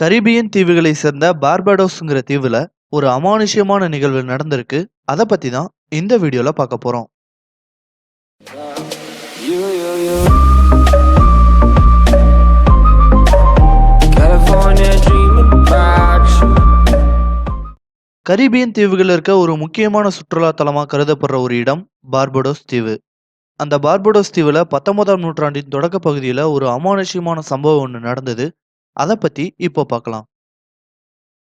Caribbean தீவுகளை சேர்ந்த பார்படோஸ்ங்கிற தீவுல ஒரு அமானுஷ்யமான நிகழ்வு நடந்திருக்கு. அதை பத்தி தான் இந்த வீடியோல பார்க்க போறோம். கரீபியன் தீவுகள்ல இருக்க ஒரு முக்கியமான சுற்றுலா தலமா கருதப்படுற ஒரு இடம் பார்படோஸ் தீவு. அந்த பார்படோஸ் தீவுல பத்தொன்பதாம் நூற்றாண்டின் தொடக்க பகுதியில ஒரு அமானுஷ்யமான சம்பவம் ஒன்று நடந்தது. அதை பத்தி இப்போ பார்க்கலாம்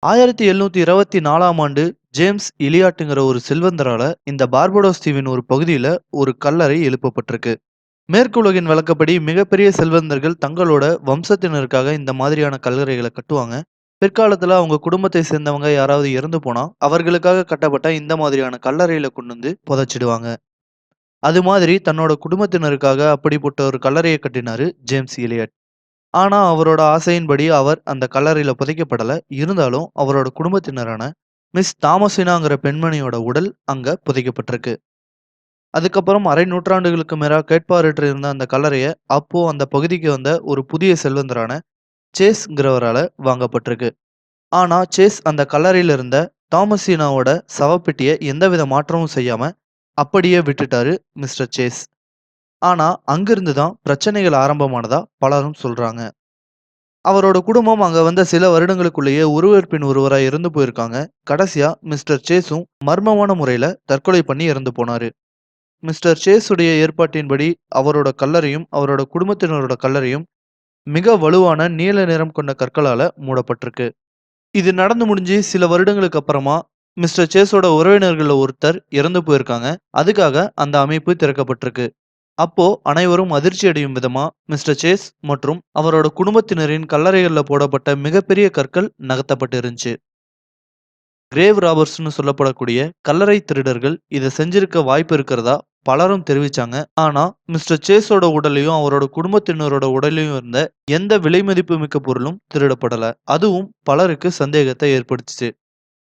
ஆயிரத்தி எழுநூத்தி இருபத்தி நாலாம் ஆண்டு ஜேம்ஸ் இலியாட்டுங்கிற ஒரு செல்வந்தரால இந்த பார்படோஸ் தீவின் ஒரு பகுதியில ஒரு கல்லறை எழுப்பப்பட்டிருக்கு. மேற்குலகின் வழக்கப்படி மிகப்பெரிய செல்வந்தர்கள் தங்களோட வம்சத்தினருக்காக இந்த மாதிரியான கல்லறைகளை கட்டுவாங்க. பிற்காலத்துல அவங்க குடும்பத்தை சேர்ந்தவங்க யாராவது இறந்து போனால் அவர்களுக்காக கட்டப்பட்ட இந்த மாதிரியான கல்லறையில கொண்டு வந்து புதைச்சிடுவாங்க. அது மாதிரி தன்னோட குடும்பத்தினருக்காக அப்படிப்பட்ட ஒரு கல்லறையை கட்டினாரு ஜேம்ஸ் இலியட். ஆனா அவரோட ஆசையின்படி அவர் அந்த கல்லறையில புதைக்கப்படல. இருந்தாலும் அவரோட குடும்பத்தினரான மிஸ் தாமசினாங்கிற பெண்மணியோட உடல் அங்க புதைக்கப்பட்டிருக்கு. அதுக்கப்புறம் அரை நூற்றாண்டுகளுக்கு மேலா கேட்பாரற்று இருந்த அந்த கல்லறையை அப்போ அந்த பகுதிக்கு வந்த ஒரு புதிய செல்வந்தரான சேஸ்ங்கிறவரால வாங்கப்பட்டிருக்கு. ஆனா சேஸ் அந்த கல்லறையில இருந்த தாமசினாவோட சவப்பெட்டியை எந்தவித மாற்றமும் செய்யாம அப்படியே விட்டுட்டாரு மிஸ்டர் சேஸ். ஆனா அங்கிருந்து தான் பிரச்சனைகள் ஆரம்பமானதா பலரும் சொல்றாங்க. அவரோட குடும்பம் அங்க வந்த சில வருடங்களுக்குள்ளேயே ஒருவர் பின் இறந்து போயிருக்காங்க. கடைசியா மிஸ்டர் சேஸும் மர்மமான முறையில தற்கொலை பண்ணி இறந்து போனாரு. மிஸ்டர் சேஸுடைய ஏற்பாட்டின்படி அவரோட கல்லறையும் அவரோட குடும்பத்தினரோட கல்லறையும் மிக வலுவான நீல நிறம் கொண்ட கற்களால மூடப்பட்டிருக்கு. இது நடந்து முடிஞ்சு சில வருடங்களுக்கு அப்புறமா மிஸ்டர் சேஸோட உறவினர்களில் ஒருத்தர் இறந்து போயிருக்காங்க. அதுக்காக அந்த அமைப்பு திறக்கப்பட்டிருக்கு. அப்போ அனைவரும் அதிர்ச்சி அடையும் விதமா மிஸ்டர் சேஸ் மற்றும் அவரோட குடும்பத்தினரின் கல்லறைகளில் போடப்பட்ட மிகப்பெரிய கற்கள் நகர்த்தப்பட்டு இருந்துச்சு கிரேவ் ராபர்ஸ்னு சொல்லப்படக்கூடிய கல்லறை திருடர்கள் இதை செஞ்சிருக்க வாய்ப்பு இருக்கிறதா பலரும் தெரிவிச்சாங்க. ஆனா மிஸ்டர் சேஸோட உடலையும் அவரோட குடும்பத்தினரோட உடலையும் இருந்த எந்த விலை மதிப்பு மிக்க பொருளும் திருடப்படல. அதுவும் பலருக்கு சந்தேகத்தை ஏற்படுத்துச்சு.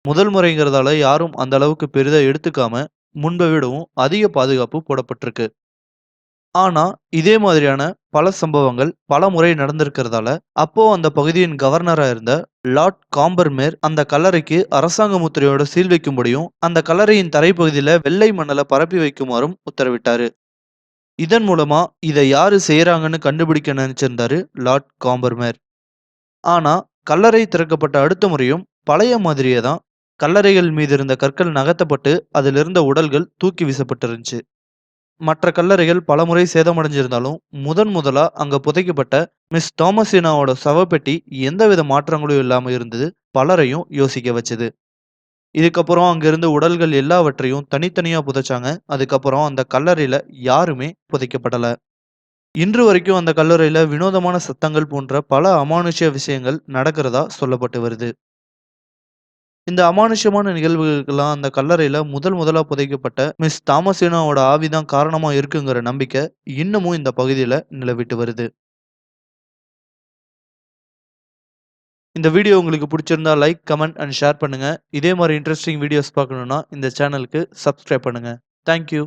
முதல் முறைங்கிறதால யாரும் அந்த அளவுக்கு பெரிதா எடுத்துக்காம முன்பை விடவும் அதிக பாதுகாப்பு போடப்பட்டிருக்கு. ஆனா இதே மாதிரியான பல சம்பவங்கள் பல முறை நடந்திருக்கிறதால அப்போ அந்த பகுதியின் கவர்னரா இருந்த லார்ட் காம்பர்மேர் அந்த கல்லறைக்கு அரசாங்க முத்திரையோட சீல் வைக்கும்படியும் அந்த கல்லறையின் தரைப்பகுதியில வெள்ளை மணலை பரப்பி வைக்குமாறும் உத்தரவிட்டாரு. இதன் மூலமா இதை யாரு செய்கிறாங்கன்னு கண்டுபிடிக்க நினைச்சிருந்தாரு லார்ட் காம்பர்மேர். ஆனா கல்லறை திறக்கப்பட்ட அடுத்த முறையும் பழைய மாதிரியே தான். கல்லறைகள் மீது இருந்த கற்கள் நகர்த்தப்பட்டு அதிலிருந்த உடல்கள் தூக்கி வீசப்பட்டிருந்துச்சு. மற்ற கல்லறைகள் பலமுறை சேதமடைஞ்சிருந்தாலும் முதன் முதலா அங்க புதைக்கப்பட்ட மிஸ் தாமசினாவோட சவப்பெட்டி எந்தவித மாற்றங்களும் இல்லாம இருந்தது பலரையும் யோசிக்க வச்சது. இதுக்கப்புறம் அங்கிருந்து உடல்கள் எல்லாவற்றையும் தனித்தனியா புதைச்சாங்க. அதுக்கப்புறம் அந்த கல்லறையில யாருமே புதைக்கப்படல. இன்று வரைக்கும் அந்த கல்லறையில வினோதமான சத்தங்கள் போன்ற பல அமானுஷ்ய விஷயங்கள் நடக்கிறதா சொல்லப்பட்டு வருது. இந்த அமானுஷ்யமான நிகழ்வுகளுக்கெல்லாம் அந்த கல்லறையில முதல் முதலா புதைக்கப்பட்ட மிஸ் தாமசேனாவோட ஆவிதான் காரணமா இருக்குங்கிற நம்பிக்கை இன்னமும் இந்த பகுதியில நிலவிட்டு வருது. இந்த வீடியோ உங்களுக்கு பிடிச்சிருந்தா லைக் கமெண்ட் அண்ட் ஷேர் பண்ணுங்க. இதே மாதிரி இன்ட்ரெஸ்டிங் வீடியோஸ் பார்க்கணும்னா இந்த சேனலுக்கு சப்ஸ்கிரைப் பண்ணுங்க. தேங்க்யூ